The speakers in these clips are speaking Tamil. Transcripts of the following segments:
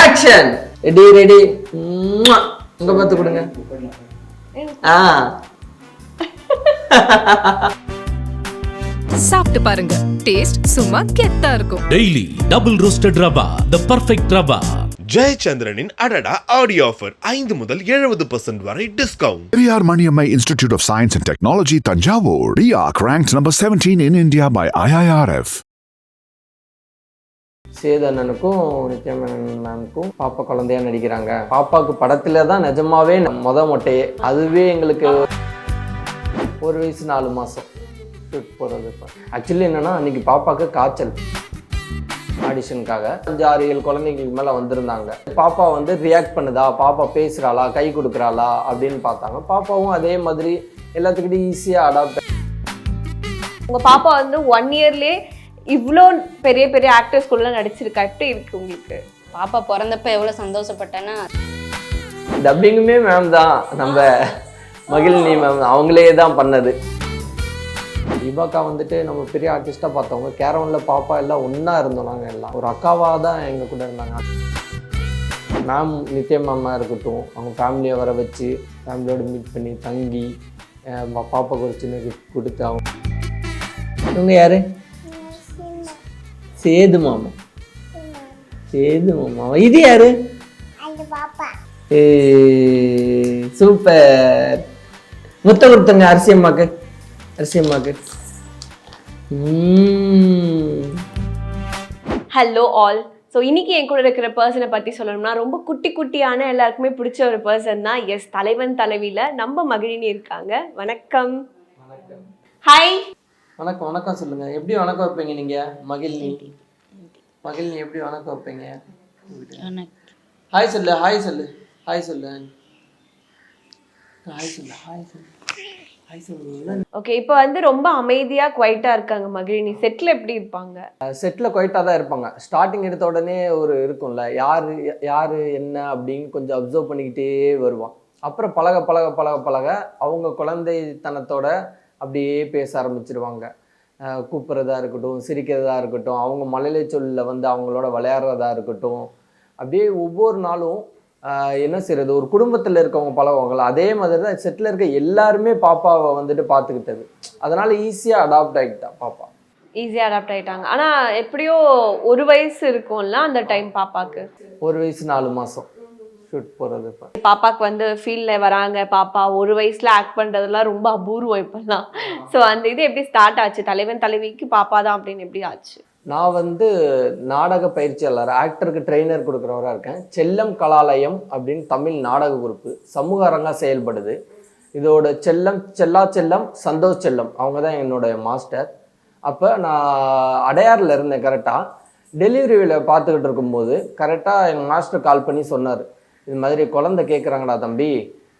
ஆக்ஷன் ரெடி ரெடி உங்க பார்த்து கொடுங்க. ஆ. சாப்பிட்டு பாருங்க. டேஸ்ட் சும்மா கெத்தா இருக்கும். Daily double roasted rava the perfect rava. ஜெயச்சந்திரனின் அடடா ஆடியோ ஆஃபர் ஐந்து முதல் எழுபது பர்சன்ட் வரை discount Periyar Maniammai Institute of Science and Technology, Tanjavur. RIAC ranked number 17 in India by IIRF. சேதனனுக்கும் நித்யமேனன் மேம்க்கும் பாப்பா குழந்தையா நடிக்கிறாங்க. பாப்பாவுக்கு படத்துல தான் நிஜமாவே மொத மொட்டையே. அதுவே எங்களுக்கு ஒரு வயசு நாலு மாசம். ஷூட் போகிறது ஆக்சுவலி என்னன்னா அன்னைக்கு பாப்பாவுக்கு காய்ச்சல். ஆடிஷனுக்காக அஞ்சு ஆறு ஏழு குழந்தைங்களுக்கு மேலே வந்திருந்தாங்க. பாப்பா வந்து ரியாக்ட் பண்ணுதா? பாப்பா பேசுகிறாளா கை கொடுக்குறாளா? அப்படின்னு பார்த்தாங்க. பாப்பாவும் அதே மாதிரி எல்லாத்துக்கிட்டையும் ஈஸியாக அடாப்ட் உங்கள் பாப்பா வந்து ஒன் இயர்லேயே இவ்வளோ பெரிய பெரிய ஆக்டர்ஸ் கூட நடிச்சிருக்கா? எப்படி இருக்கு உங்களுக்கு? பாப்பா பிறந்தப்ப எவ்வளவு சந்தோஷப்பட்டேன்னா. டப்பிங்குமே மேம் தான். நம்ம மகிழினி மேம் அவங்களே தான் பண்ணது. தீபாக்கா வந்துட்டு நம்ம பெரிய ஆர்டிஸ்டாக பார்த்தவங்க கேரவனில் பாப்பா எல்லாம் ஒன்றா இருந்தோம் நாங்கள் எல்லாம். ஒரு அக்காவாக தான் எங்கள் கூட இருந்தாங்க. மேம் நித்யா மேமா இருக்கட்டும் அவங்க ஃபேமிலியை வர வச்சு ஃபேமிலியோடு மீட் பண்ணி தங்கி அஹ் பா- பாப்பாக்கு ஒரு சின்ன கிஃப்ட் கொடுத்து அவங்க. இவங்க யாரு? சேது மாமா. சேது மாமா. இது யாரு? சூப்பர். முத்தம் கொடுத்துங்க அரிசி அம்மாக்கு. அரிசி அம்மாக்கு. ம்ம். ஹலோ ஆல் ஸோ இன்னைக்கு என் கூட இருக்கிற பர்சனை பற்றி சொல்லணும்னா ரொம்ப குட்டி குட்டியான எல்லாருக்குமே பிடிச்ச ஒரு பர்சன் தான் எஸ் தலைவன் தலைவியில் நம்ம மகிழினி இருக்காங்க. வணக்கம். ஹாய் வணக்கம் வணக்கம் சொல்லுங்க. எப்படி வணக்கம் வைப்பீங்க நீங்க? மகிழ்னி. மகிழ்னி எப்படி வணக்கம் வைப்பீங்க? ஹாய் சொல்லு ஹாய் சொல்லு. ஹாய் சொல்லு. ஹாய் சொல்லு ஹாய் சொல்லு. ஓகே இப்போ வந்து ரொம்ப அமைதியாக குவைட்டாக இருக்காங்க மகிழினி. செட்டில் எப்படி இருப்பாங்க? செட்டில் குவைட்டாக தான் இருப்பாங்க. ஸ்டார்டிங் எடுத்த உடனே ஒரு இருக்கும்ல யார் யார் என்ன அப்படின்னு கொஞ்சம் அப்சர்வ் பண்ணிக்கிட்டே வருவான். அப்புறம் பழக பழக பழக பழக அவங்க குழந்தைத்தனத்தோட அப்படியே பேச ஆரம்பிச்சிருவாங்க. அஹ் கூப்பிட்றதா இருக்கட்டும் சிரிக்கிறதா இருக்கட்டும் அவங்க மழலை சொல்லில் வந்து அவங்களோட விளையாடுறதா இருக்கட்டும். அப்படியே ஒவ்வொரு நாளும் என்ன செய்யறது ஒரு குடும்பத்தில் இருக்கவங்க பழகுவாங்கல்ல அதே மாதிரி தான் செட்டில் இருக்க எல்லாருமே பாப்பாவை வந்துட்டு பார்த்துக்கிட்டது அதனால ஈஸியாக அடாப்ட் ஆகிட்டா பாப்பா. ஈஸியாக அடாப்ட் ஆயிட்டாங்க. ஆனால் எப்படியோ ஒரு வயசு இருக்கும்ல அந்த டைம் பாப்பாக்கு? ஒரு வயசு நாலு மாதம் ஷூட் போகிறது இப்போ. பாப்பாக்கு வந்து ஃபீல்டில் வராங்க பாப்பா ஒரு வயசுல ஆக்ட் பண்ணுறதுலாம் ரொம்ப அபூர்வம் இப்போல்லாம். ஸோ அந்த இது எப்படி ஸ்டார்ட் ஆச்சு? தலைவன் தலைவிக்கு பாப்பா தான் அப்படின்னு எப்படி ஆச்சு? நான் வந்து நாடக பயிற்சியாளர் ஆக்டருக்கு ட்ரெயினர் கொடுக்குறவராக இருக்கேன். செல்லம் கலாலயம் அப்படின்னு தமிழ் நாடக குரூப்பு சமூக அரங்கா செயல்படுது. இதோட செல்லம் செல்லா செல்லம் சந்தோஷ் செல்லம் அவங்க தான் என்னோட மாஸ்டர் அப்போ நான் அடையாறில் இருந்தேன் கரெக்டாக டெலிவரியில் பார்த்துக்கிட்டு இருக்கும்போது கரெக்டாக எங்கள் மாஸ்டர் கால் பண்ணி சொன்னார். இது மாதிரி குழந்தை கேட்குறாங்கடா தம்பி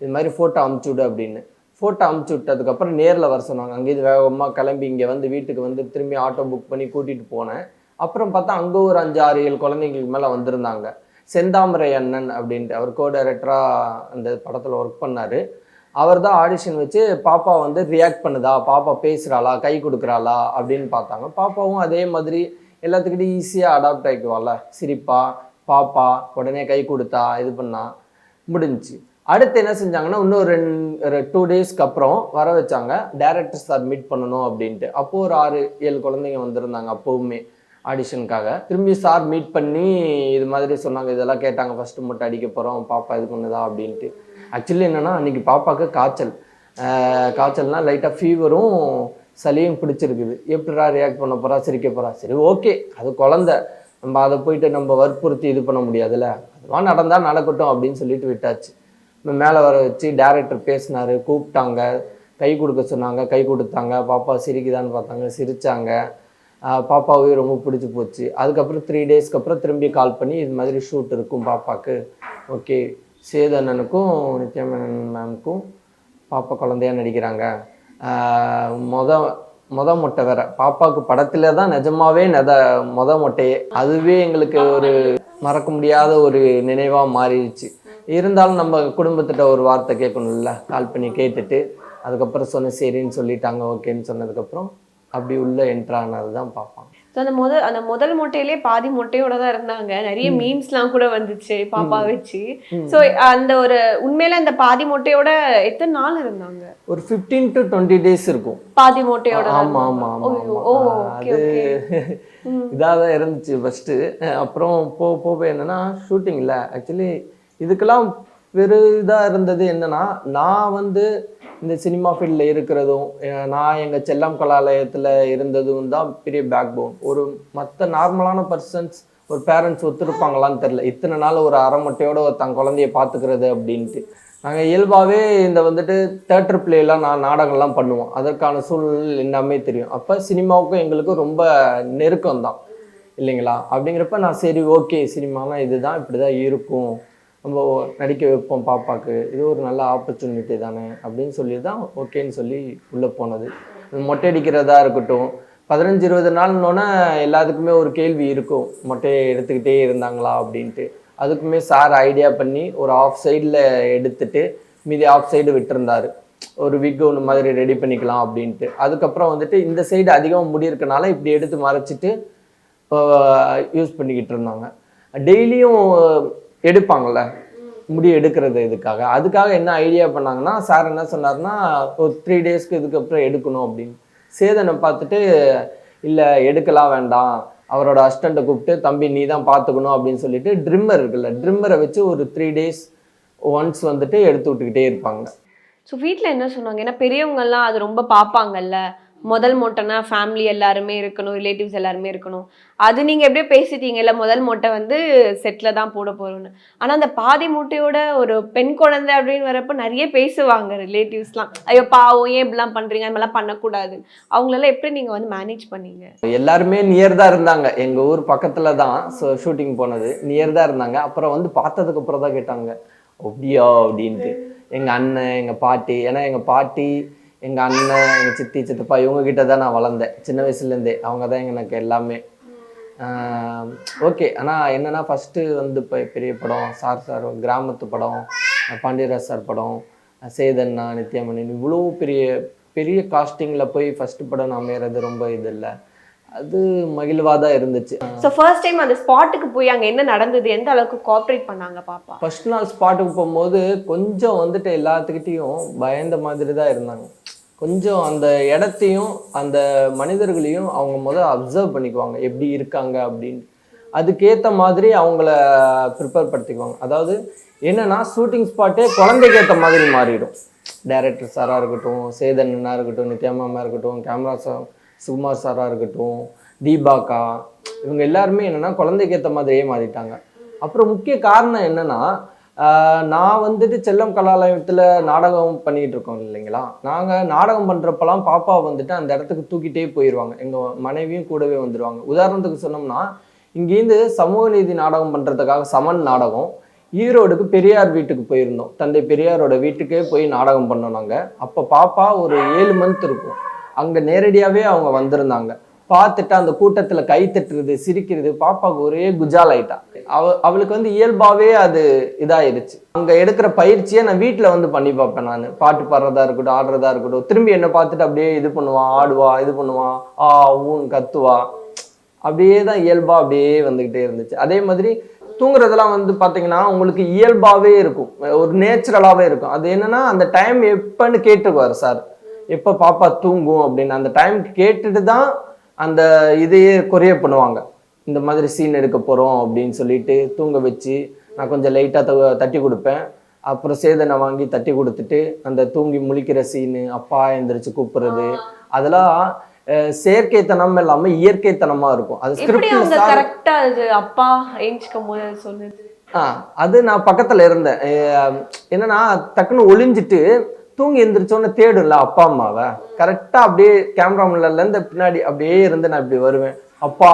இது மாதிரி ஃபோட்டோ அமுச்சு விடு அப்படின்னு. ஃபோட்டோ அமுச்சு விட்டதுக்கப்புறம் நேரில் வர சொன்னாங்க. அங்கேருந்து வேகமாக கிளம்பி இங்கே வந்து வீட்டுக்கு வந்து திரும்பி ஆட்டோ புக் பண்ணி கூட்டிகிட்டு போனேன். அப்புறம் பார்த்தா அங்கே ஒரு அஞ்சு ஆறு ஏழு குழந்தைங்களுக்கு மேலே வந்திருந்தாங்க. செந்தாமரை அண்ணன் அப்படின்ட்டு அவர் கோ டைரக்டராக அந்த படத்தில் ஒர்க் பண்ணார். அவர் தான் ஆடிஷன் வச்சு பாப்பா வந்து ரியாக்ட் பண்ணுதா பாப்பா பேசுகிறாளா கை கொடுக்குறாளா அப்படின்னு பார்த்தாங்க. பாப்பாவும் அதே மாதிரி எல்லாத்துக்கிட்டையும் ஈஸியாக அடாப்ட் ஆகிக்குவாள்ல சிரிப்பா பாப்பா உடனே கை கொடுத்தா இது பண்ணா முடிஞ்சுச்சு. அடுத்து என்ன செஞ்சாங்கன்னா இன்னும் ரெண்டு டூ டேஸ்க்கு அப்புறம் வர வச்சாங்க டேரக்டர் சார் மீட் பண்ணணும் அப்படின்ட்டு. அப்போ ஒரு ஆறு ஏழு குழந்தைங்க வந்திருந்தாங்க அப்போவுமே ஆடிஷனுக்காக திரும்பி சார் மீட் பண்ணி இது மாதிரி சொன்னாங்க இதெல்லாம் கேட்டாங்க ஃபஸ்ட்டு மட்டும் அடிக்க போகிறோம் பாப்பா இது பண்ணுதா அப்படின்ட்டு. ஆக்சுவலி என்னென்னா அன்னைக்கு பாப்பாவுக்கு காய்ச்சல். காய்ச்சல்னால் லைட்டாக ஃபீவரும் சளியும் பிடிச்சிருக்குது. எப்படிடா ரியாக்ட் பண்ண போகிறா சிரிக்க போகிறா சரி ஓகே அது குழந்தை. நம்ம அதை போயிட்டு நம்ம வற்புறுத்தி இது பண்ண முடியாதுல்ல? அதுவா நடந்தால் நடக்கட்டும் அப்படின்னு சொல்லிட்டு விட்டாச்சு. நம்ம மேலே வர வச்சு டேரக்டர் பேசினாரு கூப்பிட்டாங்க. கை கொடுக்க சொன்னாங்க கை கொடுத்தாங்க. பாப்பா சிரிக்குதான்னு பார்த்தாங்க சிரித்தாங்க பாப்பாவே ரொம்ப பிடிச்சி போச்சு. அதுக்கப்புறம் த்ரீ டேஸ்க்கு அப்புறம் திரும்பி கால் பண்ணி இது மாதிரி ஷூட் இருக்கும் பாப்பாவுக்கு ஓகே சேதனனுக்கும் நித்யாமேனன் மேமுக்கும் பாப்பா குழந்தையாக நடிக்கிறாங்க. மொதல் மொத மொட்டை வேற. பாப்பாவுக்கு படத்துல தான் நிஜமாவே நெத மொத மொட்டையே. அதுவே எங்களுக்கு ஒரு மறக்க முடியாத ஒரு நினைவா மாறிடுச்சு. இருந்தாலும் நம்ம குடும்பத்திட்ட ஒரு வார்த்தை கேட்கணும்ல? கால் பண்ணி கேட்டுட்டு அதுக்கப்புறம் சொன்ன சரின்னு சொல்லிட்டாங்க ஓகேன்னு சொன்னதுக்கப்புறம் அப்படி உள்ள என்ட்ரானது தான் பார்ப்பாங்க So, அந்த முதல் அந்த முதல் மொட்டையிலே பாதி மொட்டையோட தான் இருந்தாங்க. நிறைய மீம்ஸ்லாம் கூட வந்துச்சு பாப்பா வச்சு. ஸோ அந்த ஒரு உண்மையில அந்த பாதி மொட்டையோட எத்தனை நாள் இருந்தாங்க? ஒரு ஃபிஃப்டீன் டு டுவெண்ட்டி டேஸ் இருக்கும். பாதி மொட்டையோட ஆமா ஆமா அது. இதாக தான் இருந்துச்சு ஃபஸ்ட்டு அப்புறம் போக போக என்னன்னா ஷூட்டிங்கில் ஆக்சுவலி இதுக்கெல்லாம் பெரு இதாக இருந்தது என்னன்னா நான் வந்து இந்த சினிமா ஃபீல்டில் இருக்கிறதும் நான் எங்கள் செல்லம் கலாலயத்தில் இருந்ததும் தான் பெரிய பேக் போன் ஒரு மற்ற நார்மலான பர்சன்ஸ் ஒரு பேரண்ட்ஸ் ஒத்துருப்பாங்களான்னு தெரில இத்தனை நாள் ஒரு அரை மட்டையோட ஒரு தன் குழந்தைய பார்த்துக்கிறது அப்படின்ட்டு. நாங்கள் இயல்பாகவே இந்த வந்துட்டு தேட்டர் பிளேலாம் நான் நாடகம்லாம் பண்ணுவோம். அதற்கான சூழல் எல்லாமே தெரியும். அப்போ சினிமாவுக்கும் எங்களுக்கும் ரொம்ப நெருக்கம் தான் இல்லைங்களா? அப்படிங்கிறப்ப நான் சரி ஓகே சினிமாலாம் இதுதான் இப்படி தான் இருக்கும். நம்ம நடிக்க வைப்போம் பாப்பாக்கு. இது ஒரு நல்ல ஆப்பர்ச்சுனிட்டி தானே அப்படின்னு சொல்லி தான் ஓகேன்னு சொல்லி உள்ளே போனது. மொட்டை அடிக்கிறதா இருக்கட்டும். பதினஞ்சு இருபது நாள்னோன்னே எல்லாத்துக்குமே ஒரு கேள்வி இருக்கும். மொட்டையை எடுத்துக்கிட்டே இருந்தாங்களா அப்படின்ட்டு. அதுக்குமே சார் ஐடியா பண்ணி ஒரு ஆஃப் சைடில் எடுத்துட்டு மீதி ஆஃப் சைடு விட்டுருந்தாரு. ஒரு விக் ஒன்று மாதிரி ரெடி பண்ணிக்கலாம் அப்படின்ட்டு. அதுக்கப்புறம் வந்துட்டு இந்த சைடு அதிகமாக முடி இருக்கனால இப்படி எடுத்து மறைச்சிட்டு யூஸ் பண்ணிக்கிட்டு இருந்தாங்க. டெய்லியும் எடுப்பாங்கள்ல முடி எடுக்கிறது இதுக்காக. அதுக்காக என்ன ஐடியா பண்ணாங்கன்னா சார் என்ன சொன்னார்னா ஒரு த்ரீ டேஸ்க்கு இதுக்கப்புறம் எடுக்கணும் அப்படின்னு. சேதனை பார்த்துட்டு இல்லை எடுக்கலாம் வேண்டாம். அவரோட அஸ்டண்ட்டை கூப்பிட்டு தம்பி நீ தான் பார்த்துக்கணும் அப்படின்னு சொல்லிட்டு ட்ரிம்மர் இருக்குல்ல ட்ரிம்மரை வச்சு ஒரு த்ரீ டேஸ் ஒன்ஸ் வந்துட்டு எடுத்து விட்டுக்கிட்டே இருப்பாங்க. ஸோ வீட்டில் என்ன சொன்னாங்க ஏன்னா பெரியவங்கெல்லாம் அது ரொம்ப பார்ப்பாங்கல்ல. முதல் மொட்டைனா ஃபேமிலி எல்லாருமே இருக்கணும் ரிலேட்டிவ்ஸ் எல்லாருமே இருக்கணும். அது நீங்கள் எப்படியோ பேசிட்டீங்கல்ல முதல் மூட்டை வந்து செட்டில் தான் போட போகிறோன்னு ஆனால் அந்த பாதி மூட்டையோட ஒரு பெண் குழந்தை அப்படின்னு வரப்போ நிறைய பேசுவாங்க ரிலேட்டிவ்ஸ்லாம் ஐயோ பாவம் ஏன் இப்படிலாம் பண்ணுறீங்க அது மாதிரிலாம் பண்ணக்கூடாது. அவங்களெல்லாம் எப்படி நீங்கள் வந்து மேனேஜ் பண்ணீங்க? எல்லாருமே நியர் தான் இருந்தாங்க. எங்கள் ஊர் பக்கத்தில் தான் ஸோ ஷூட்டிங் போனது. நியர் தான் இருந்தாங்க. அப்புறம் வந்து பார்த்ததுக்கு அப்புறம் தான் கேட்டாங்க. அப்படியா? அப்படின்ட்டு. எங்கள் அண்ணன் எங்கள் பாட்டி ஏன்னா எங்கள் பாட்டி எங்க அண்ணன் எங்க சித்தி சித்தப்பா இவங்க கிட்ட தான் நான் வளர்ந்தேன். சின்ன வயசுல இருந்தே அவங்க தான் எனக்கு எல்லாமே. ஓகே. ஆனா என்னன்னா ஃபர்ஸ்ட் வந்து இப்போ பெரிய படம் சார் சார் கிராமத்து படம் பாண்டியராஜ் சார் படம் சேதண்ணா நித்யாமணி இவ்வளோ பெரிய பெரிய காஸ்டிங்கில் போய் ஃபர்ஸ்ட் படம் அமையறது ரொம்ப இது இல்லை. அது மகிழ்வாக தான் இருந்துச்சு. ஸோ ஃபர்ஸ்ட் டைம் அந்த ஸ்பாட்டுக்கு போய் அங்கே என்ன நடந்தது? எந்த அளவுக்கு கோஆப்ரேட் பண்ணாங்க பாப்பா? ஃபர்ஸ்ட் நாள் ஸ்பாட்டுக்கு போகும்போது கொஞ்சம் வந்துட்டு எல்லாத்துக்கிட்டேயும் பயந்த மாதிரி தான் இருந்தாங்க. கொஞ்சம் அந்த இடத்தையும் அந்த மனிதர்களையும் அவங்க முதல்ல அப்சர்வ் பண்ணிக்குவாங்க. எப்படி இருக்காங்க அப்படின்னு. அதுக்கேற்ற மாதிரி அவங்கள ப்ரிப்பேர் படுத்திக்குவாங்க. அதாவது என்னன்னா ஷூட்டிங் ஸ்பாட்டே குழந்தைக்கேற்ற மாதிரி மாறிடும். டைரக்டர் சாராக இருக்கட்டும் சேதன்னா இருக்கட்டும் நித்யாமாமா இருக்கட்டும் கேமரா சார் சுகுமார் சாராக இருக்கட்டும் தீபாக்கா இவங்க எல்லாருமே என்னென்னா குழந்தைக்கேற்ற மாதிரியே மாறிட்டாங்க. அப்புறம் முக்கிய காரணம் என்னென்னா நான் வந்துட்டு செல்லம் கலாலயத்தில் நாடகம் பண்ணிகிட்டு இருக்கோம் இல்லைங்களா? நாங்கள் நாடகம் பண்ணுறப்பெல்லாம் பாப்பா வந்துட்டு அந்த இடத்துக்கு தூக்கிட்டே போயிடுவாங்க எங்கள் மனைவியும் கூடவே வந்துடுவாங்க உதாரணத்துக்கு சொன்னோம்னா இங்கேருந்து சமூக நீதி நாடகம் பண்ணுறதுக்காக சமன் நாடகம் ஈரோடுக்கு பெரியார் வீட்டுக்கு போயிருந்தோம். தந்தை பெரியாரோட வீட்டுக்கே போய் நாடகம் பண்ணோம் நாங்கள் அப்போ பாப்பா ஒரு ஏழு மந்த் இருக்கும். அங்கே நேரடியாகவே அவங்க வந்திருந்தாங்க. பார்த்துட்டு அந்த கூட்டத்தில் கை தட்டுறது சிரிக்கிறது பாப்பாவுக்கு ஒரே குஜால் ஆயிட்டா அவ அவளுக்கு வந்து இயல்பாகவே அது இதாயிருச்சு. அங்கே எடுக்கிற பயிற்சியை நான் வீட்டில் வந்து பண்ணி பார்ப்பேன் நான். பாட்டு பாடுறதா இருக்கட்டும் ஆடுறதா இருக்கட்டும். திரும்பி என்னை பார்த்துட்டு அப்படியே இது பண்ணுவான் ஆடுவா இது பண்ணுவான் ஆ ஊன் கத்துவா. அப்படியே தான் இயல்பாக அப்படியே வந்துக்கிட்டே இருந்துச்சு. அதே மாதிரி தூங்குறதெல்லாம் வந்து பார்த்தீங்கன்னா உங்களுக்கு இயல்பாகவே இருக்கும். ஒரு நேச்சுரலாகவே இருக்கும். அது என்னன்னா அந்த டைம் எப்போன்னு கேட்டுக்குவார் சார். எப்போ பாப்பா தூங்கும் அப்படின்னு. அந்த டைம் கேட்டுட்டு தான் அந்த இதையே குறைய பண்ணுவாங்க. இந்த மாதிரி சீன் எடுக்க போகிறோம் அப்படின்னு சொல்லிட்டு தூங்க வச்சு நான் கொஞ்சம் லைட்டாக தட்டி கொடுப்பேன். அப்புறம் சேதனை வாங்கி தட்டி கொடுத்துட்டு அந்த தூங்கி முழிக்கிற சீனு அப்பா எந்திரிச்சு கூப்பிடுறது. அதெல்லாம் செயற்கைத்தனம் இல்லாமல் இயற்கைத்தனமாக இருக்கும். அது கரெக்டா அது அப்பா ஏஞ்சிக்கும் போது அது சொன்னது ஆ அது நான் பக்கத்துல இருந்தேன். என்னன்னா டக்குன்னு ஒளிஞ்சிட்டு தூங்கி எந்திரிச்சோன்னு தேடும்ல அப்பா அம்மாவை. கரெக்டா அப்படியே கேமரா இருந்து பின்னாடி அப்படியே இருந்து நான் இப்படி வருவேன். அப்பா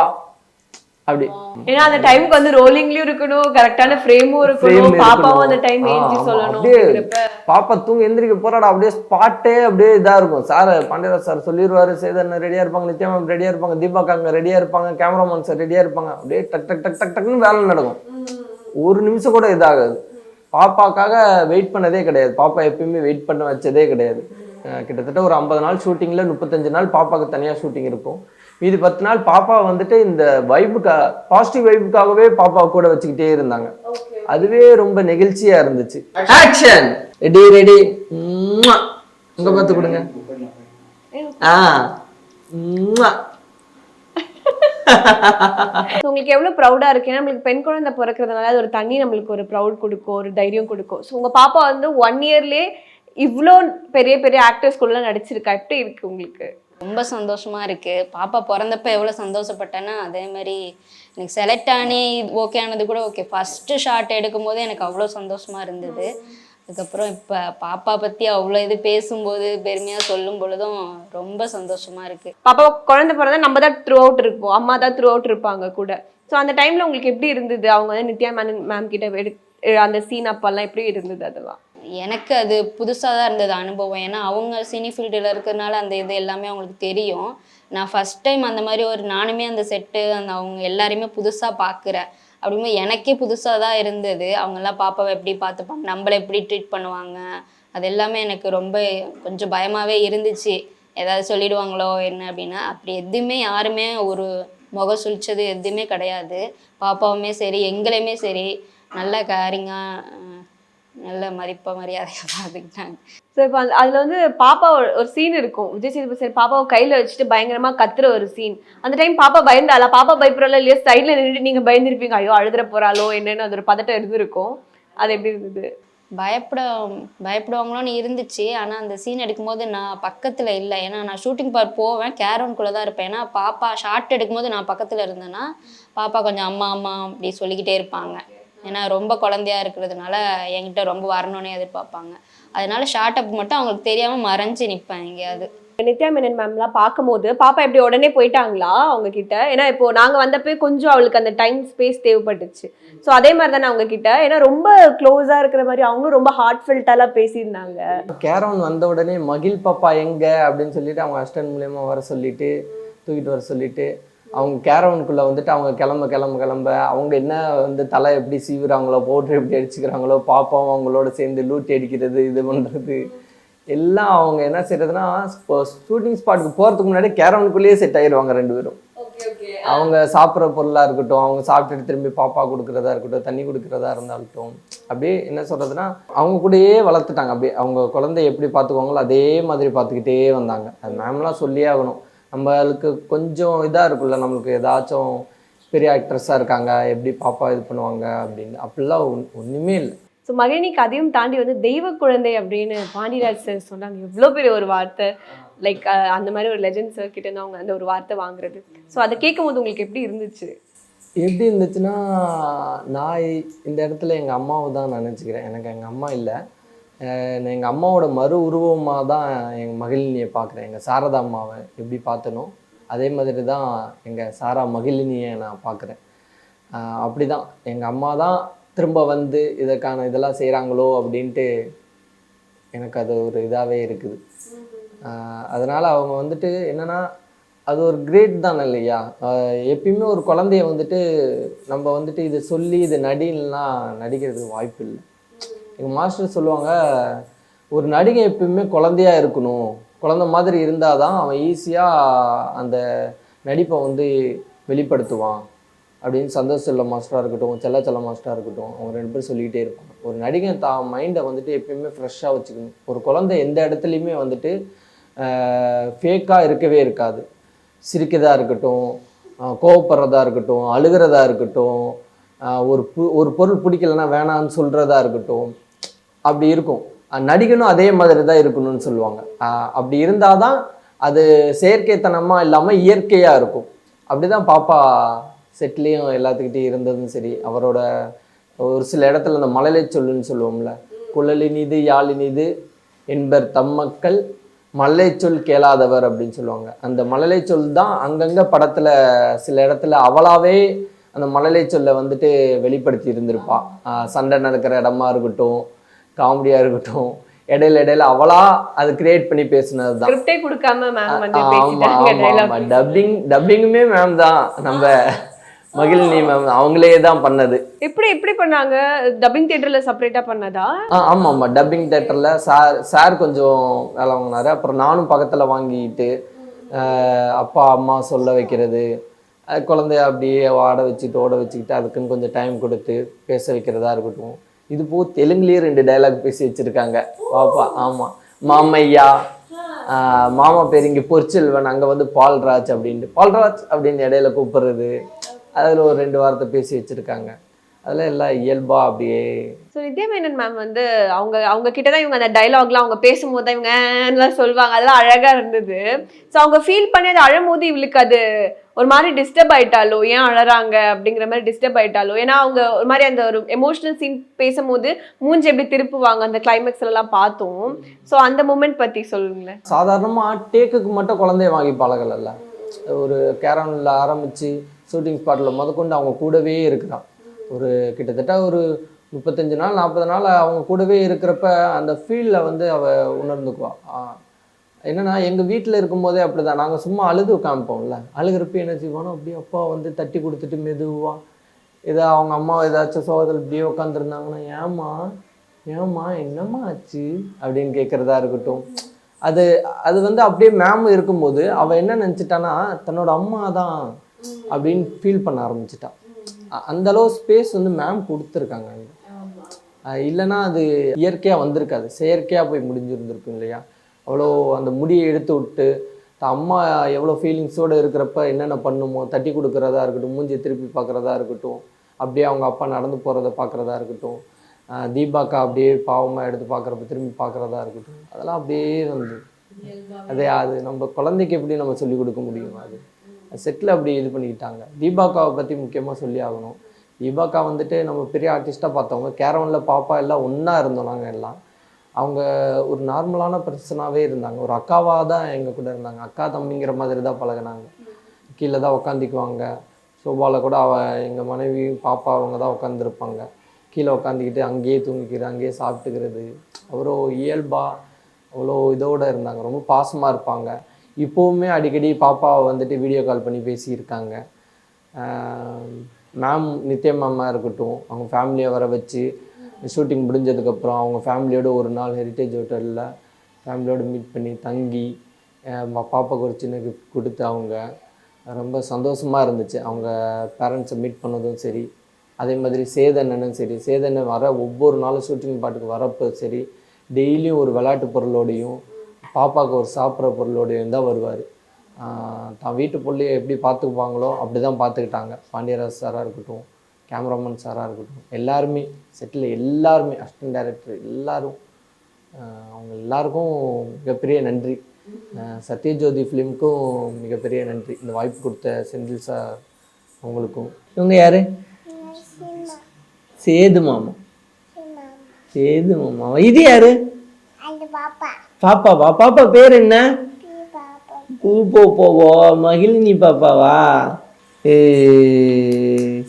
அப்படி. ஏன்னா அந்த டைம்க்கு வந்து ரோலிங்லயும் இருக்கணும் கரெக்டான ஃப்ரேமும் இருக்கணும். பாப்பாவும் அந்த. டைம் ஏஞ்சி. சொல்லணும் பாப்பா தூங்கி எந்திரிக்க போறாடா அப்படியே ஸ்பாட்டே அப்படியே இதா இருக்கும். சார் பாண்டியராஜ் சார் சொல்லிடுவாரு சேதன் ரெடியா இருப்பாங்க நித்யா மேம் ரெடியா இருப்பாங்க தீபாக்கா அங்க ரெடியா இருப்பாங்க கேமராமேன் சார் ரெடியா இருப்பாங்க. அப்படியே டக் டக் டக் டக் டக்குன்னு வேலை நடக்கும். ஒரு நிமிஷம் கூட இதாகாது. பாப்பாக்காக வெயிட் பண்ணதே கிடையாது. பாப்பா எப்பயுமே வெயிட் பண்ண வச்சதே கிடையாது. கிட்டத்தட்ட ஒரு ஐம்பது நாள் ஷூட்டிங்கில் முப்பத்தஞ்சு நாள் பாப்பாவுக்கு தனியாக ஷூட்டிங் இருக்கும். மீதி பத்து நாள் பாப்பா வந்துட்டு இந்த வைப்புக்கா பாசிட்டிவ் வைப்புக்காகவே பாப்பாவை கூட வச்சுக்கிட்டே இருந்தாங்க. அதுவே ரொம்ப நெகிழ்ச்சியா இருந்துச்சு. ஆக்ஷன் ரெடி ரெடி உங்க பார்த்து கொடுங்க. ஆ. உங்களுக்கு எவ்வளவு ப்ரௌடா இருக்கு ஏன்னா நம்மளுக்கு பெண் குழந்தை பிறக்கிறதுனால அது ஒரு தனி நம்மளுக்கு ஒரு ப்ரௌட் கொடுக்கும் ஒரு தைரியம் கொடுக்கும். ஸோ உங்க பாப்பா வந்து ஒன் இயர்லயே இவ்வளோ பெரிய பெரிய ஆக்டர்ஸ்குள்ள நடிச்சிருக்கா? எப்படி இருக்கு உங்களுக்கு? ரொம்ப சந்தோஷமா இருக்கு. பாப்பா பிறந்தப்ப எவ்வளோ சந்தோஷப்பட்டேன்னா அதே மாதிரி எனக்கு செலக்ட் ஆனி ஓகே ஆனது கூட ஓகே ஃபர்ஸ்ட் ஷாட் எடுக்கும் போது எனக்கு அவ்வளோ சந்தோஷமா இருந்தது. அதுக்கப்புறம் இப்போ பாப்பா பற்றி அவ்வளோ இது பேசும்போது பெருமையாக சொல்லும் பொழுதும் ரொம்ப சந்தோஷமா இருக்கு. பாப்பா குழந்தை பிறந்தா நம்ம தான் த்ரூ அவுட் இருப்போம். அம்மா தான் த்ரூ அவுட் இருப்பாங்க கூட. ஸோ அந்த டைம்ல உங்களுக்கு எப்படி இருந்தது? அவங்க வந்து நித்யா மேனன் மேம் கிட்ட எடு அந்த சீன் அப்பெல்லாம் எப்படி இருந்தது அதுவா? எனக்கு அது புதுசாக தான் இருந்தது அனுபவம். ஏன்னா அவங்க சினி ஃபீல்டில் இருக்கிறதுனால அந்த இது எல்லாமே அவங்களுக்கு தெரியும். நான் ஃபஸ்ட் டைம் அந்த மாதிரி ஒரு நானுமே அந்த செட்டு அந்த அவங்க எல்லாரையுமே புதுசாக பார்க்குறேன் அப்படிங்கும்போது எனக்கே புதுசாக தான் இருந்தது. அவங்கெல்லாம் பாப்பாவை எப்படி பார்த்துப்பாங்க நம்மளை எப்படி ட்ரீட் பண்ணுவாங்க அது எல்லாமே எனக்கு ரொம்ப கொஞ்சம் பயமாகவே இருந்துச்சு. ஏதாவது சொல்லிடுவாங்களோ என்ன அப்படின்னா அப்படி எதுவுமே யாருமே ஒரு முகம் சுழிச்சது எதுவுமே கிடையாது. பாப்பாவுமே சரி எங்களையுமே சரி நல்ல கேரிங்காக நல்ல மதிப்ப மரியாதையாக பார்த்துக்கிட்டாங்க ஸோ இப்போ அதில் வந்து பாப்பா ஒரு- சீன் இருக்கும். விஜய் சேதுபதி சார் பாப்பாவை கையில் வச்சுட்டு பயங்கரமா கத்துற ஒரு சீன் அந்த டைம் பாப்பா பயந்தாளா? பாப்பா பயப்படுறாளோ? இல்லையோ? சைடில் நின்றுட்டு நீங்கள் பயந்துருப்பீங்க. ஐயோ அழுதுற போறாளோ? என்னன்னு அது ஒரு பதட்டம் இருந்திருக்கும். அது எப்படி இருந்தது? பயப்பட பயப்படுவாங்களோன்னு இருந்துச்சு. ஆனால் அந்த சீன் எடுக்கும்போது நான் பக்கத்தில் இல்லை. ஏன்னா நான் ஷூட்டிங் பார்ட் போவேன். கேரவனுக்குள்ளே தான் இருப்பேன். ஏன்னா பாப்பா ஷார்ட் எடுக்கும்போது நான் பக்கத்தில் இருந்தேன்னா பாப்பா கொஞ்சம் அம்மா அம்மா அப்படி சொல்லிக்கிட்டே இருப்பாங்க. ஏன்னா ரொம்ப குழந்தையா இருக்கிறதுனால என்கிட்ட ரொம்ப வரணும்னே எதிர்பார்ப்பாங்க. அதனால ஷார்ட் அப் மட்டும் அவங்களுக்கு தெரியாமல் மறைஞ்சு நிற்பேன் எங்கேயாவது. நித்யா மேனன் மேம்லாம் பார்க்கும்போது பாப்பா எப்படி உடனே போயிட்டாங்களா? அவங்க கிட்ட ஏன்னா இப்போ நாங்க வந்தப்போ கொஞ்சம் அவளுக்கு அந்த டைம் ஸ்பேஸ் தேவைப்பட்டுச்சு. ஸோ அதே மாதிரி தானே அவங்க கிட்ட ஏன்னா ரொம்ப க்ளோஸா இருக்கிற மாதிரி அவங்களும் ரொம்ப ஹார்ட் ஃபில்ட்டாலாம் பேசியிருந்தாங்க. கேரவன் வந்த உடனே மகிழ் பாப்பா எங்க? அப்படின்னு சொல்லிட்டு அவங்க அசிஸ்டன்ட் மூலியமா வர சொல்லிட்டு தூக்கிட்டு வர சொல்லிட்டு அவங்க கேரவனுக்குள்ள வந்துட்டு அவங்க கிளம்ப கிளம்ப கிளம்ப. அவங்க என்ன வந்து தலை எப்படி சீவுறாங்களோ பவுட்ரு எப்படி அடிச்சுக்கிறாங்களோ பாப்பாவும் அவங்களோட சேர்ந்து லூட்டி அடிக்கிறது இது பண்றது. எல்லாம் அவங்க என்ன செய்யறதுன்னா இப்போ ஷூட்டிங் ஸ்பாட்டுக்கு போறதுக்கு முன்னாடி கேரவனுக்குள்ளேயே செட் ஆயிடுவாங்க ரெண்டு பேரும். அவங்க சாப்பிட்ற பொருளாக இருக்கட்டும் அவங்க சாப்பிட்டுட்டு திரும்பி பாப்பா கொடுக்குறதா இருக்கட்டும் தண்ணி கொடுக்குறதா இருந்தாலும் அப்படியே என்ன சொல்கிறதுனா அவங்க கூடயே வளர்த்துட்டாங்க. அப்படியே அவங்க குழந்தைய எப்படி பார்த்துக்குவாங்களோ அதே மாதிரி பார்த்துக்கிட்டே வந்தாங்க. அது மேம்லாம் சொல்லியே ஆகணும். நம்மளுக்கு கொஞ்சம் இதாக இருக்குல்ல நம்மளுக்கு ஏதாச்சும் பெரிய ஆக்ட்ரஸாக இருக்காங்க எப்படி பாப்பா இது பண்ணுவாங்க அப்படின்னு. அப்படிலாம் ஒன் ஒன்றுமே இல்லை. ஸோ மகிழினிக்கு அதையும் தாண்டி வந்து தெய்வ குழந்தை அப்படின்னு பாண்டியராஜ் சார் சொன்னாங்க. எவ்வளோ பெரிய ஒரு வார்த்தை. லைக் அந்த மாதிரி ஒரு லெஜண்ட் சார் கிட்ட அவங்க அந்த ஒரு வார்த்தை வாங்குறது. ஸோ அதை கேட்கும் போது உங்களுக்கு எப்படி இருந்துச்சு? எப்படி இருந்துச்சுன்னா நான் இந்த இடத்துல எங்கள் அம்மாவை தான் நினச்சிக்கிறேன். எனக்கு எங்கள் அம்மா இல்லை. எங்கள் அம்மாவோட மறு உருவமாக தான் எங்கள் மகிழினியை பார்க்குறேன். எங்கள் சாரதா அம்மாவை எப்படி பார்த்தனோ அதே மாதிரி தான் எங்கள் சாரா மகிழினியை நான் பார்க்குறேன். அப்படி தான் எங்கள் அம்மா தான் திரும்ப வந்து இதற்கான இதெல்லாம் செய்கிறாங்களோ அப்படின்ட்டு எனக்கு அது ஒரு இதாகவே இருக்குது. அதனால் அவங்க வந்துட்டு என்னென்னா அது ஒரு கிரேட் தானே இல்லையா? எப்பயுமே ஒரு குழந்தைய வந்துட்டு நம்ம வந்துட்டு இதை சொல்லி இது நடிலாம் நடிக்கிறதுக்கு வாய்ப்பு இல்லை எங்கள் மாஸ்டர் சொல்லுவாங்க ஒரு நடிகை எப்பயுமே குழந்தையா இருக்கணும். குழந்த மாதிரி இருந்தால் தான் அவன் ஈஸியாக அந்த நடிப்பை வந்து வெளிப்படுத்துவான். அப்படின்னு சந்தோஷ் செல்ல மாஸ்டராக இருக்கட்டும் செல்ல செல்ல மாஸ்டராக இருக்கட்டும் அவங்க ரெண்டு பேரும் சொல்லிக்கிட்டே இருப்பாங்க ஒரு நடிகன் தான் மைண்டை வந்துட்டு எப்பயுமே ஃப்ரெஷ்ஷாக வச்சுக்கணும். ஒரு குழந்தை எந்த இடத்துலையுமே வந்துட்டு ஃபேக்காக இருக்கவே இருக்காது. சிரிக்கிறதா இருக்கட்டும் கோவப்படுறதா இருக்கட்டும் அழுகிறதா இருக்கட்டும் ஒரு பு ஒரு பொருள் பிடிக்கலன்னா வேணான்னு சொல்கிறதா இருக்கட்டும் அப்படி இருக்கும். நடிகனும் அதே மாதிரி தான் இருக்கணும்னு சொல்லுவாங்க. அப்படி இருந்தால் தான் அது செயற்கைத்தனமாக இல்லாமல் இயற்கையாக இருக்கும். அப்படி தான் பாப்பா செட்லேயும் எல்லாத்துக்கிட்டையும் இருந்ததும் சரி அவரோட ஒரு சில இடத்துல அந்த மழலை சொல்லுன்னு சொல்லுவோம்ல குழலினிது யாழினிது என்பர் தம்மக்கள் மழலை சொல் கேளாதவர் அப்படின்னு சொல்லுவாங்க. அந்த மழலை சொல் தான் அங்கங்கே படத்தில் சில இடத்துல அவளாவே அந்த மழலை சொல்லை வந்துட்டு வெளிப்படுத்தி இருந்திருப்பா. சண்டை நடக்கிற இடமா இருக்கட்டும் காமெடியாக இருக்கட்டும் இடையில இடையில அவளா அது கிரியேட் பண்ணி பேசுனது தான் ஸ்கிரிப்டே கொடுக்காம மேம் வந்து ஆமா பேசிட்டாங்க ஆமா ஆமா. டப்பிங் டப்பிங்குமே மேம் தான். நம்ம மகிழினி மேம் அவங்களே தான் பண்ணது. எப்படி எப்படி பண்ணாங்க? டப்பிங் தியேட்டர்ல செப்பரேட்டா பண்ணதா? ஆ ஆமாம் ஆமாம் டப்பிங் தேட்டரில் சார் சார் கொஞ்சம் வேலை வாங்கினாரு. அப்புறம் நானும் பக்கத்தில் வாங்கிட்டு அப்பா அம்மா சொல்ல வைக்கிறது. குழந்தைய அப்படியே ஆட வச்சுட்டு ஓட வச்சுக்கிட்டு அதுக்குன்னு கொஞ்சம் டைம் கொடுத்து பேச வைக்கிறதா இருக்கட்டும். இது போ தெலுங்குலேயே ரெண்டு டைலாக் பேசி வச்சுருக்காங்க. பாப்பா ஆமாம் மாமையா மாமா பேர் இங்கே பொற்செல்வன் அங்கே வந்து பால்ராஜ் அப்படின்ட்டு. பால்ராஜ் அப்படின்னு இடையில கூப்பிடுறது. அதில் ஒரு ரெண்டு வாரத்தை பேசி வச்சுருக்காங்க. அதில் எல்லாம் இயல்பா அப்படியே ஸோ நித்யா மேனன் மேம் வந்து அவங்க அவங்க கிட்ட தான் இவங்க அந்த டைலாக்லாம் அவங்க பேசும்போது தான் இவங்க சொல்லுவாங்க? அதெல்லாம் அழகா இருந்தது. ஸோ அவங்க ஃபீல் பண்ணி அது அழும்போது இவளுக்கு அது ஒரு மாதிரி டிஸ்டர்ப் ஆயிட்டாலோ ஏன் அழறாங்க? அப்படிங்கிற மாதிரி டிஸ்டர்ப் ஆயிட்டாலோ ஏன்னா அவங்க ஒரு மாதிரி அந்த ஒரு எமோஷனல் சீன் பேசும்போது மூஞ்சி எப்படி திருப்புவாங்க அந்த கிளைமேக்ஸ்ல எல்லாம் பார்த்தோம். ஸோ அந்த மூமெண்ட் பத்தி சொல்லுங்களேன். சாதாரணமாக டேக்குக்கு மட்டும் குழந்தைய வாங்கி பழகலைல்ல. ஒரு கேரனில் ஆரம்பித்து ஷூட்டிங் ஸ்பாட்டில் முதற்கொண்டு அவங்க கூடவே இருக்கிறான். ஒரு கிட்டத்தட்ட ஒரு முப்பத்தஞ்சு நாள் நாற்பது நாள் அவங்க கூடவே இருக்கிறப்ப அந்த ஃபீலில் வந்து அவ உணர்ந்துக்குவாள் என்னன்னா எங்கள் வீட்டில் இருக்கும்போதே அப்படி தான் நாங்கள் சும்மா அழுது காமிப்போம்ல அழுகிறப்ப என்ன செய்வோம் அப்படியே அப்பா வந்து தட்டி கொடுத்துட்டு மெதுவா இதை அவங்க அம்மா ஏதாச்சும் சோகத்தில் இப்படியே உட்காந்துருந்தாங்கன்னா ஏம்மா ஏம்மா என்னம்மா ஆச்சு? அப்படின்னு கேட்குறதா இருக்கட்டும். அது அது வந்து அப்படியே மேம் இருக்கும்போது அவள் என்ன நினச்சிட்டானா தன்னோட அம்மா தான் அப்படின்னு ஃபீல் பண்ண ஆரம்பிச்சிட்டான் அ- அந்த அளவு ஸ்பேஸ் வந்து மேம் கொடுத்துருக்காங்க. இல்லைன்னா அது இயற்கையாக வந்திருக்காது. செயற்கையாக போய் முடிஞ்சிருந்திருக்கும் இல்லையா? அவ்வளோ அந்த முடியை எடுத்து விட்டு அம்மா எவ்வளோ ஃபீலிங்ஸோடு இருக்கிறப்ப என்னென்ன பண்ணுமோ தட்டி கொடுக்குறதா இருக்கட்டும் மூஞ்சி திருப்பி பார்க்குறதா இருக்கட்டும் அப்படியே அவங்க அப்பா நடந்து போகிறத பார்க்குறதா இருக்கட்டும் தீபாக்கா அப்படியே பாவமாக எடுத்து பார்க்குறப்ப திரும்பி பார்க்குறதா இருக்கட்டும் அதெல்லாம் அப்படியே வந்து அதே அது நம்ம குழந்தைக்கு எப்படி நம்ம சொல்லிக் கொடுக்க முடியும் அது? செட்டில் அப்படி இது பண்ணிக்கிட்டாங்க. தீபாக்காவை பற்றி முக்கியமாக சொல்லி ஆகணும். தீபாக்கா வந்துட்டு நம்ம பெரிய ஆர்டிஸ்ட்டாக பார்த்தவங்க கேரவனில் பாப்பா எல்லாம் ஒன்றா இருந்தோம் நாங்கள் எல்லாம். அவங்க ஒரு நார்மலான பர்சனாகவே இருந்தாங்க. ஒரு அக்காவாக தான் எங்கள் கூட இருந்தாங்க. அக்கா தம்பிங்கிற மாதிரி தான் பழகுனாங்க. கீழே தான் உக்காந்திக்குவாங்க. சோபாவில் கூட அவ எங்கள் மனைவி பாப்பா அவங்க தான் உட்காந்துருப்பாங்க கீழே உட்காந்துக்கிட்டு அங்கேயே தூங்கிக்கிறது அங்கேயே சாப்பிட்டுக்கிறது. அவ்வளோ இயல்பாக அவ்வளோ இதோட இருந்தாங்க. ரொம்ப பாசமாக இருப்பாங்க. இப்போவுமே அடிக்கடி பாப்பாவை வந்துட்டு வீடியோ கால் பண்ணி பேசியிருக்காங்க. மேம் நித்யா மேமாக இருக்கட்டும் அவங்க ஃபேமிலியை வர வச்சு ஷூட்டிங் முடிஞ்சதுக்கப்புறம் அவங்க ஃபேமிலியோடு ஒரு நாள் ஹெரிட்டேஜ் ஹோட்டலில் ஃபேமிலியோடு மீட் பண்ணி தங்கி பாப்பாவுக்கு ஒரு சின்ன கிஃப்ட் கொடுத்து அவங்க ரொம்ப சந்தோஷமாக இருந்துச்சு. அவங்க பேரண்ட்ஸை மீட் பண்ணதும் சரி அதே மாதிரி சேதண்ணனும் சரி சேதண்ணன் வர ஒவ்வொரு நாளும் ஷூட்டிங் பாட்டுக்கு வரப்போ சரி டெய்லியும் ஒரு விளையாட்டு பொருளோடையும் பாப்பாவுக்கு ஒரு சாப்பிட்ற பொருளோடையும் தான் வருவார். தான் வீட்டு பிள்ளைய எப்படி பார்த்துக்குப்பாங்களோ அப்படி தான் பார்த்துக்கிட்டாங்க. பாண்டியராஜ் சாராக இருக்கட்டும் கேமராமேன் சாராக இருக்கட்டும் எல்லாருமே செட்டில் எல்லாருமே அசிஸ்டன்ட் டைரக்டர் எல்லாரும். அவங்க எல்லாருக்கும் மிகப்பெரிய நன்றி. சத்யஜோதி ஃபிலிமுக்கும் மிகப்பெரிய நன்றி. இந்த வாய்ப்பு கொடுத்த செந்தில் சார் அவங்களுக்கும் இவங்க யாரு? சேது மாமா. சேது மாமா. இது யாரு? பாப்பாவா? பாப்பா பேர் என்ன? பூ போ போவோ மகிழினி பாப்பாவா?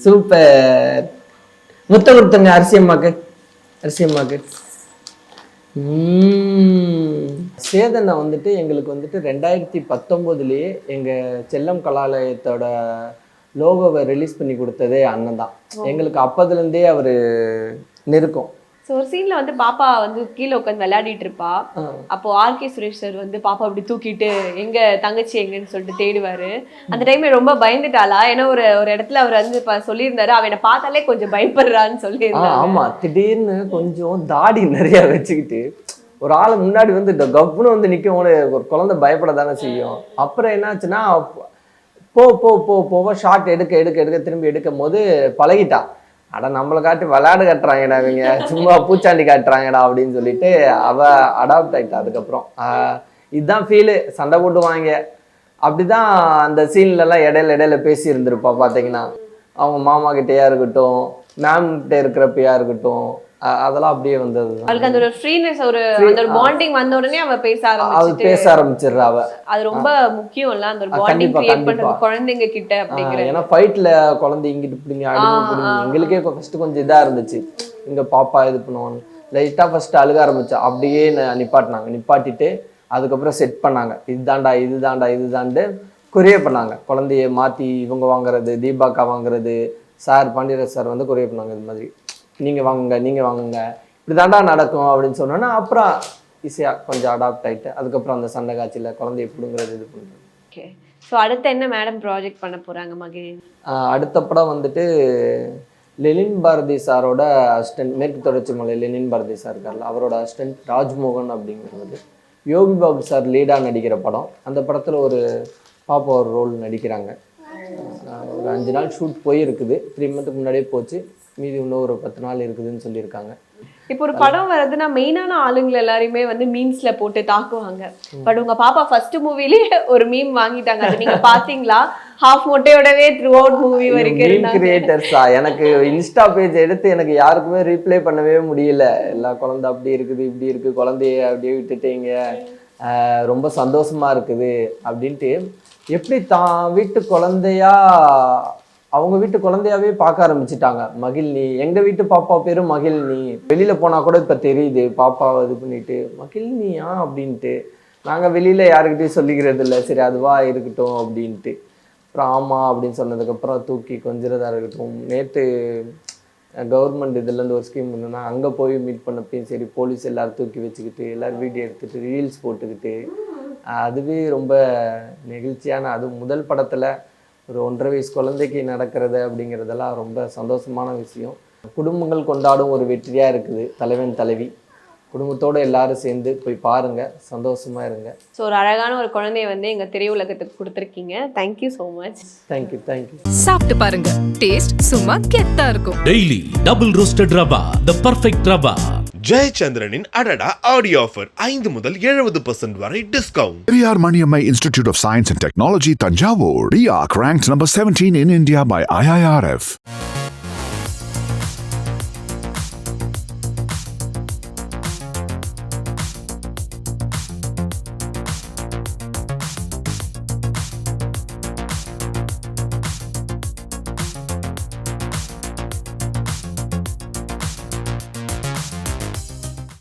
சூப்பர். முத்த கொடுத்துங்க அரிசியம்மாக்கு அரிசியம்மாக்கு. சேதனை வந்துட்டு எங்களுக்கு வந்துட்டு ரெண்டாயிரத்தி பத்தொம்போதுலேயே எங்கள் செல்லம் கலாலயத்தோட லோகோவை ரிலீஸ் பண்ணி கொடுத்ததே அண்ணன் தான். எங்களுக்கு அப்போதுலேருந்தே அவர் நெருக்கம். ஸோ ஒரு சீன்ல வந்து பாப்பா வந்து கீழே உட்காந்து விளையாடிட்டு இருப்பா. அப்போ ஆர்கே சுரேஷ் சார் வந்து பாப்பா அப்படி தூக்கிட்டு எங்க தங்கச்சி எங்கன்னு சொல்லிட்டு தேடுவாரு. அந்த டைம்ல ரொம்ப பயந்துட்டாளா? ஏன்னா ஒரு ஒரு இடத்துல அவர் வந்து சொல்லியிருந்தாரு. அவனை பார்த்தாலே கொஞ்சம் பயப்படுறான்னு சொல்லியிருந்தாரு ஆமா. திடீர்னு கொஞ்சம் தாடி நிறைய வச்சுக்கிட்டு ஒரு ஆள் முன்னாடி வந்து கப்புன்னு வந்து நிற்கும் ஒரு குழந்தை பயப்பட தானே செய்யும். அப்புறம் என்னாச்சுன்னா போ போ போ போவ ஷார்ட் எடுக்க எடுக்க எடுக்க திரும்பி எடுக்கும் போது பழகிட்டா. அட நம்மளை காட்டி விளையாடு கட்டுறாங்கடா இவங்க. சும்மா பூச்சாண்டி காட்டுறாங்கடா அப்படின்னு சொல்லிட்டு அவ அடாப்ட் ஆயிட்டா அதுக்கப்புறம். இதுதான் ஃபீலு சண்டை போட்டுவாங்க. அப்படிதான் அந்த சீன்லலாம் இடையில இடையில பேசி இருந்திருப்பா பார்த்தீங்கன்னா அவங்க மாமா கிட்டேயா இருக்கட்டும் மேம் கிட்டே இருக்கிறப்பயா இருக்கட்டும். அதெல்லாம் அப்படியே வந்தது. அவளுக்கு அந்த ஒரு ஃப்ரீனஸ் ஒரு அந்த ஒரு பாண்டிங் வந்த உடனே அவ பேச ஆரம்பிச்சிட்டு பேச ஆரம்பிச்சிடுறா அவ. அது ரொம்ப முக்கியம்ல அந்த ஒரு பாண்டிங் கிரியேட் பண்றது. குழந்தைங்க கிட்ட ஆஹ் அப்படிங்கிற ஏன்னா ஃபைட்ல குழந்தை இங்கிட்டு பிடிங்க ஆ. எங்களுக்கே ஃபர்ஸ்ட் கொஞ்சம் இதா இருந்துச்சு. இங்க பாப்பா இது பண்ணுவோம் லைட்டா ஃபர்ஸ்ட் அழுக ஆரம்பிச்சா அப்படியே நிப்பாட்டினாங்க. நிப்பாட்டிட்டு அதுக்கப்புறம் செட் பண்ணாங்க. இதுதான்டா இதுதான்டா இதுதான்ட்டு கொரியர் பண்ணாங்க. குழந்தைய மாற்றி இவங்க வாங்குறது தீபாக்கா வாங்குறது சார் பாண்டியராஜ் சார் வந்து கொரியர் பண்ணாங்க இது மாதிரி. நீங்கள் வாங்குங்க நீங்கள் வாங்குங்க. இப்படி தாண்டா நடக்கும் அப்படின்னு சொன்னோன்னா அப்புறம் ஈஸியாக கொஞ்சம் அடாப்ட் ஆகிட்டு அதுக்கப்புறம் அந்த சண்டை காட்சியில் குழந்தைய பிடுங்குறது இது பண்ணுறது ஓகே ஸோ அடுத்து என்ன மேடம் ப்ராஜெக்ட் பண்ண போறாங்க மகிழினி ஆஹ் அடுத்த படம் வந்துட்டு லெனின் பாரதி சாரோட அசிஸ்டன்ட் மேற்கு தொடர்ச்சி மலை லெனின் பாரதி சார் இருக்கார்ல அவரோட அசிஸ்டன்ட் ராஜ்மோகன் அப்படிங்கிறது. யோகி பாபு சார் லீடாக நடிக்கிற படம். அந்த படத்தில் ஒரு பாப்பா ஒரு ரோல் நடிக்கிறாங்க. ஒரு அஞ்சு நாள் ஷூட் போயிருக்குது. த்ரீ மந்த்துக்கு முன்னாடியே போச்சு. மீதி இன்னும் ஒரு பத்து நாள் இருக்குதுன்னு சொல்லியிருக்காங்க. இப்போ ஒரு படம் வருதுன்னா மெயினான ஆளுங்களை எல்லாரையுமே வந்து மீம்ஸ்ல போட்டு தாக்குவாங்க. பட் உங்க பாப்பா ஃபர்ஸ்ட் மூவிலேயே ஒரு மீம் வாங்கிட்டாங்க. அது நீங்க பாத்தீங்களா? ஹாஃப் மொட்டையோடவே த்ரூ அவுட் மூவி வரைக்கும் கிரியேட்டர்ஸா எனக்கு இன்ஸ்டா பேஜ் எடுத்து எனக்கு யாருக்குமே ரீப்ளை பண்ணவே முடியல. எல்லா குழந்தை அப்படி இருக்குது இப்படி இருக்கு குழந்தைய அப்படியே விட்டுட்டீங்க. ரொம்ப சந்தோஷமா இருக்குது அப்படின்ட்டு எப்படி தான் வீட்டு குழந்தையா அவங்க வீட்டு குழந்தையாவே பார்க்க ஆரம்பிச்சிட்டாங்க. மகிழ்னி எங்க வீட்டு பாப்பா பேரு மகிழ்னி. வெளியில போனா கூட இப்ப தெரியுது பாப்பாவை இது பண்ணிட்டு மகிழ்னியா அப்படின்ட்டு. நாங்க வெளியில யாருக்கிட்டையும் சொல்லிக்கிறது இல்லை சரி அதுவா இருக்கட்டும் அப்படின்ட்டு. அப்புறம் ஆமாம் அப்படின்னு சொன்னதுக்கப்புறம் தூக்கி கொஞ்சிறதா இருக்கட்டும். நேற்று கவர்மெண்ட் இதுலேருந்து ஒரு ஸ்கீம் இருந்ததுன்னா அங்கே போய் மீட் பண்ணப்பையும் சரி போலீஸ் எல்லோரும் தூக்கி வச்சுக்கிட்டு எல்லாரும் வீடியோ எடுத்துகிட்டு ரீல்ஸ் போட்டுக்கிட்டு. அதுவே ரொம்ப நெகிழ்ச்சியான அது முதல் படத்தில் ஒரு ஒன்றரை வயசு குழந்தைக்கு நடக்கிறது அப்படிங்கிறதெல்லாம் ரொம்ப சந்தோஷமான விஷயம். குடும்பங்கள் கொண்டாடும் ஒரு வெற்றியாக இருக்குது தலைவன் தலைவி. குடும்பத்தோடு எல்லாரும் சேர்ந்து போய் பாருங்கள் சந்தோஷமாக இருங்க. ஸோ ஒரு அழகான ஒரு குழந்தைய வந்து எங்க திரையுலகத்துக்கு கொடுத்துருக்கீங்க. Thank you so much thank you thank you சாப்பிட்டு பாருங்க. டேஸ்ட் சும்மா கெத்தா இருக்கும். Daily double roasted rava the perfect rava. ஜெயச்சந்திரனின் அடடா ஆடியோ ஆஃபர் ஐந்து முதல் எழுபது பர்சன்ட் வரை discount Periyar Maniammai Institute of Science and Technology, Tanjavur. RIAC ranked number 17 in India by IIRF.